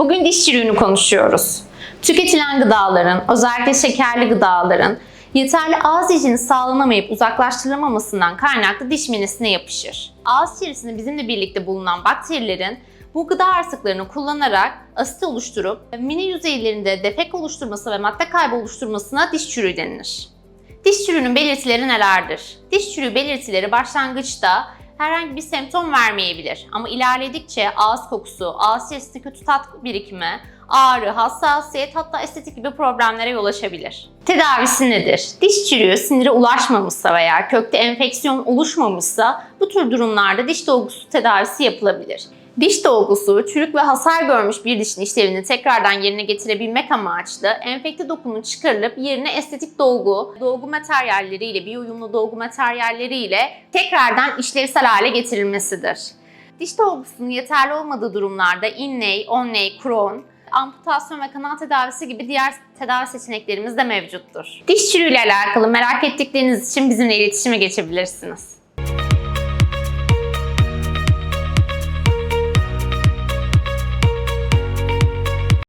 Bugün diş çürüğünü konuşuyoruz. Tüketilen gıdaların, özellikle şekerli gıdaların yeterli ağız hijyeni sağlanamayıp uzaklaştırılamamasından kaynaklı diş minesine yapışır. Ağız içerisinde bizimle birlikte bulunan bakterilerin bu gıda artıklarını kullanarak asit oluşturup mine yüzeylerinde defek oluşturması ve madde kaybı oluşturmasına diş çürüğü denilir. Diş çürüğünün belirtileri nelerdir? Diş çürüğü belirtileri başlangıçta herhangi bir semptom vermeyebilir ama ilerledikçe ağız kokusu, ağız içerisinde kötü tat birikimi, ağrı, hassasiyet hatta estetik gibi problemlere yol açabilir. Tedavisi nedir? Diş çürüğü sinire ulaşmamışsa veya kökte enfeksiyon oluşmamışsa bu tür durumlarda diş dolgusu tedavisi yapılabilir. Diş dolgusu, çürük ve hasar görmüş bir dişin işlevini tekrardan yerine getirebilmek amaçlı enfekte dokunun çıkarılıp yerine estetik dolgu, dolgu materyalleriyle, bir uyumlu dolgu materyalleriyle tekrardan işlevsel hale getirilmesidir. Diş dolgusunun yeterli olmadığı durumlarda inlay, onlay, kron, amputasyon ve kanal tedavisi gibi diğer tedavi seçeneklerimiz de mevcuttur. Diş çürüğüyle alakalı merak ettikleriniz için bizimle iletişime geçebilirsiniz.